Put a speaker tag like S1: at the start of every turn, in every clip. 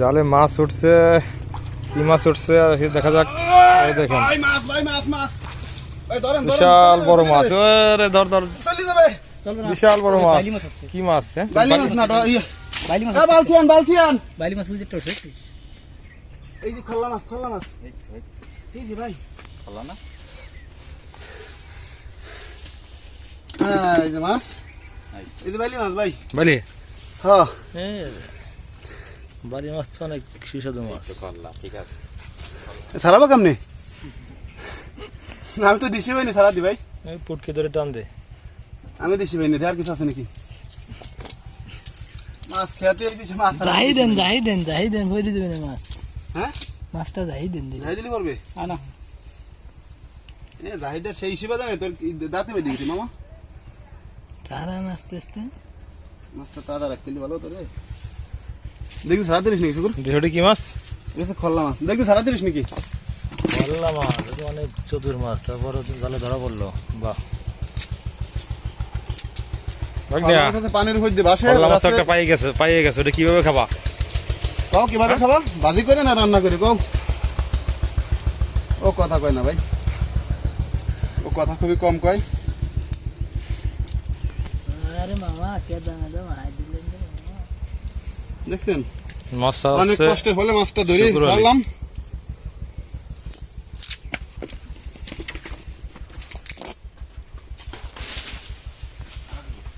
S1: জালে মাছ উঠছে কি মাছ উঠছে আর দেখা যাক। দেখেন।
S2: মাছ ভাই মাছ মাছ। ভাই ধরেন ধরেন
S1: বিশাল বড় মাছ। ওরে ধর ধর।
S2: যাবে। চলে যাবে
S1: বিশাল বড় মাছ।
S3: বাইলি মাছ আছে।
S1: কি মাছ হ্যাঁ?
S2: মাছ ইয়ে।
S3: বাইলি মাছ
S2: এ, বালতি আন বালতি আন
S3: বাইলি মাছ বুঝে টোস
S2: এই যে খল্লা মাছ খল্লা মাছ। এই যে ভাই। হ্যাঁ এই যে মাছ। এই যে বাইলি মাছ ভাই। হ্যাঁ।
S1: বাড়ি মাছ তো অনেক সুস্বাদু মাছ।
S2: সারাবো কেমনে? আমি তো দিশি পাইনি সারা দি ভাই।
S1: এই পুটকে ধরে টান দে।
S2: আমি দিশি পাইনি আর কিছু আছে নাকি? মাছ খেতে এই দিশি মাছ
S3: যাই দেন যাই দেন যাই দেন ভরে দেবেন মাছ।
S2: হ্যাঁ?
S3: মাছটা যাই দেন দিলে।
S2: যাই দিলি পারবে
S3: না।
S2: এ জাহিদের সেই হিসেবে জানে তোর কি দাঁতে বেঁধে গেছি মামা?
S3: চারা আস্তে আস্তে।
S2: মাছটা তাজা রাখতে ভালো তো রে। দেখি সারা দিলিস নাকি শুকুর?
S1: দেহটি কি মাছ?
S2: এসে খল্লা মাছ। দেখি সারা দিলিস নাকি?
S1: বললা মাছ এটা অনেক চতুর মাছ তারপর জালে ধরা পড়ল। বাহ।
S2: খল্লা মাছ আছে পানির উপর দিয়ে বাসে
S1: বললা মাছ একটা পাইয়ে গেছে পাইয়ে গেছে ওটা কীভাবে খাবা?
S2: কও কীভাবে খাবা? ভাজি করে না রান্না করে কও? ও কথা কয় না ভাই। ও কথা খুবই কম কয়।
S3: আরে মামা কে দানা দাম আই দিলেন
S2: দেখছেন? অনেক মাছটা ধরে ছাড়লাম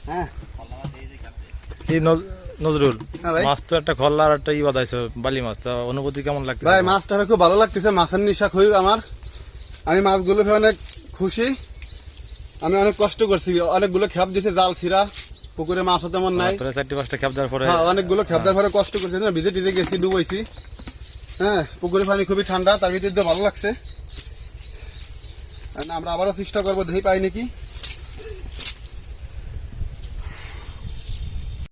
S2: হ্যাঁ।
S1: নজরুল
S2: হ্যাঁ
S1: মাছ তো একটা খল্লা আর একটা ই বাদাইছে বালি মাছ। তা অনুভূতি কেমন লাগছে
S2: ভাই মাছটা খুব ভালো লাগতেছে মাছের নিশা খুবই আমার। আমি মাছগুলো অনেক খুশি। আমি অনেক কষ্ট করছি অনেকগুলো খেপ দিছে জাল ছিঁড়া। পুকুরে মাছও তেমন নাই।
S1: চারটি পাঁচটা খেপ দেওয়ার পরে
S2: হ্যাঁ অনেকগুলো খেপ দেওয়ার পরে কষ্ট করছে। না ভিজে টিজে গেছি ডুবাইছি। হ্যাঁ পুকুরের পানি খুবই ঠান্ডা তার ভিতরে ভালো লাগছে। আমরা আবারও চেষ্টা করব দেখি পাই নাকি?